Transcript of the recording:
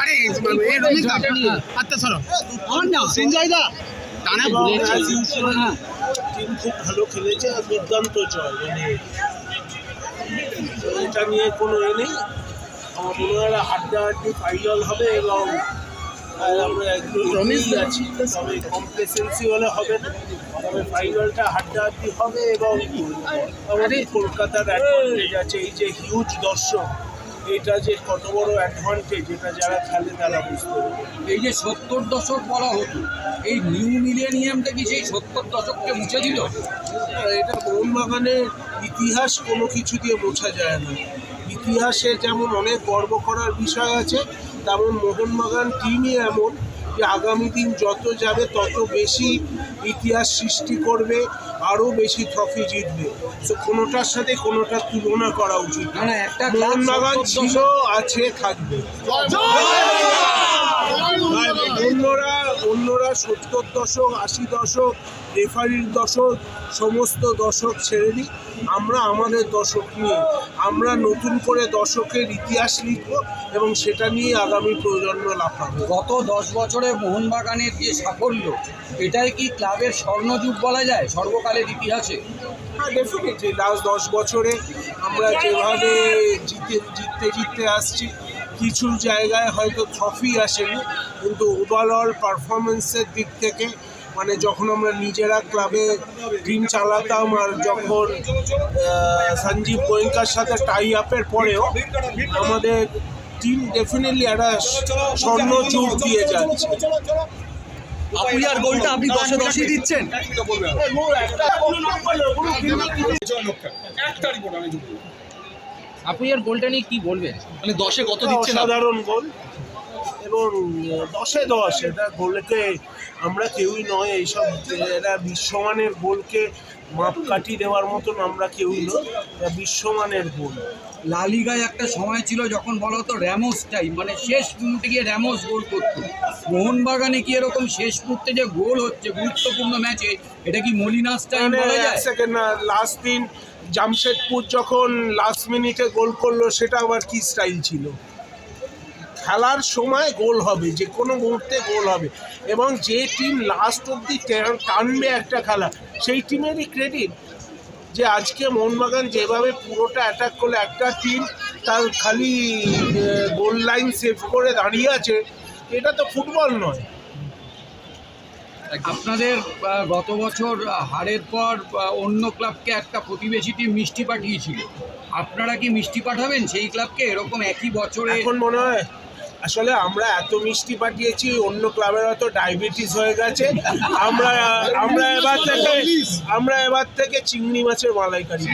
আরে টানা টিম খুব ভালো খেলেছে আর দুর্দান্ত জয় মানে এটা নিয়ে কোনো এ নেই। আমার মনে হয় হাড্ডাহাড্ডি ফাইনাল হবে এবং আমরা আছি। তবে কমপ্লেসেন্সি হলে হবে না। তবে ফাইনালটা হাড্ডাহাড্ডি হবে এবং আমাদের কলকাতার অ্যাডভান্টেজ আছে। এই যে হিউজ দর্শক। এটা যে কত বড় অ্যাডভান্টেজ এটা যারা খেলে তারা বুঝতে এই যে সত্তর দশক বলা হতো এই নিউ মিলেনিয়ামটা কি সেই সত্তর দশককে মুছে দিল? আর এটা মোহনবাগানের ইতিহাস কোনো কিছু দিয়ে মোছা যায় না। ইতিহাসে যেমন অনেক গর্ব করার বিষয় আছে তেমন মোহনবাগান টিমই এমন। যে আগামী দিন যত যাবে তত বেশি ইতিহাস সৃষ্টি করবে আরও বেশি ট্রফি জিতবে। তো কোনোটার সাথে কোনোটার তুলনা করা উচিত। মোহনবাগান ছিল আছে থাকবে। অন্যরা অন্যরা সত্তর দশক আশি দশক রেফারির দশক সমস্ত দশক ছেড়ে দিই। আমরা আমাদের দশক নিয়ে আমরা নতুন করে দশকের ইতিহাস লিখব এবং সেটা নিয়ে আগামী প্রজন্ম লাফাবে। গত দশ বছরে মোহনবাগানের যে সাফল্য এটাই কি ক্লাবের স্বর্ণযুগ বলা যায় সর্বকালের ইতিহাসে? হ্যাঁ ডেফিনেটলি লাস্ট দশ বছরে আমরা যেভাবে জিতে জিততে জিততে আসছি কিছু জায়গায় হয়তো ট্রফি আসেনি কিন্তু ওভারঅল পারফরমেন্সের দিক থেকে মানে যখন আমরা নিজেরা ক্লাবে টিম চালাতাম আর যখন সঞ্জীব গোয়েঙ্কার সাথে টাই আপের পরেও আমাদের টিম ডেফিনেটলি একটা স্বর্ণ যুগ দিয়ে যাচ্ছে। আপুলিয়ার গোলটা আপনি দশে দশই দিচ্ছেন? আপনি আর গোলটা নিয়ে কি বলবেন? মানে দশে কত দিচ্ছেন সাধারণ অসাধারণ গোল এবং দশে দশ এটা গোলকে আমরা কেউই নয় এইসব এটা বিশ্বমানের গোলকে মাপকাঠি দেওয়ার মতন আমরা কেউই নয় বিশ্বমানের গোল লালিগায় একটা সময় ছিল যখন বলা হতো র্যামোস টাইম মানে শেষ মুহূর্তে গিয়ে র্যামোস গোল করতো। মোহনবাগানে কি এরকম শেষ মুহূর্তে যে গোল হচ্ছে গুরুত্বপূর্ণ ম্যাচে এটা কি মলিনাস টাইম মানে বলা এক যায় সেকেন্ড না লাস্ট দিন জামশেদপুর যখন লাস্ট মিনিটে গোল করল সেটা আবার কি স্টাইল ছিল? খেলার সময় গোল হবে যে কোনো মুহূর্তে গোল হবে। এবং যে টিম লাস্ট অব্দি টানবে একটা খেলা সেই টিমেরই ক্রেডিট যে আজকে মোহনবাগান যেভাবে পুরোটা অ্যাটাক করল একটা টিম তার খালি গোল লাইন সেভ করে দাঁড়িয়ে আছে এটা তো ফুটবল নয়। আপনাদের গত বছর হারের পর অন্য ক্লাবকে একটা প্রতিবেশী টিম মিষ্টি পাঠিয়েছিল। আপনারা কি মিষ্টি পাঠাবেন সেই ক্লাবকে এরকম একই বছরে এখন মনে হয় আসলে আমরা এত মিষ্টি পাঠিয়েছি অন্য ক্লাবের হয়তো ডায়াবেটিস হয়ে গেছে। আমরা আমরা এবার থেকে আমরা এবার থেকে চিংড়ি মাছের মালাইকারি।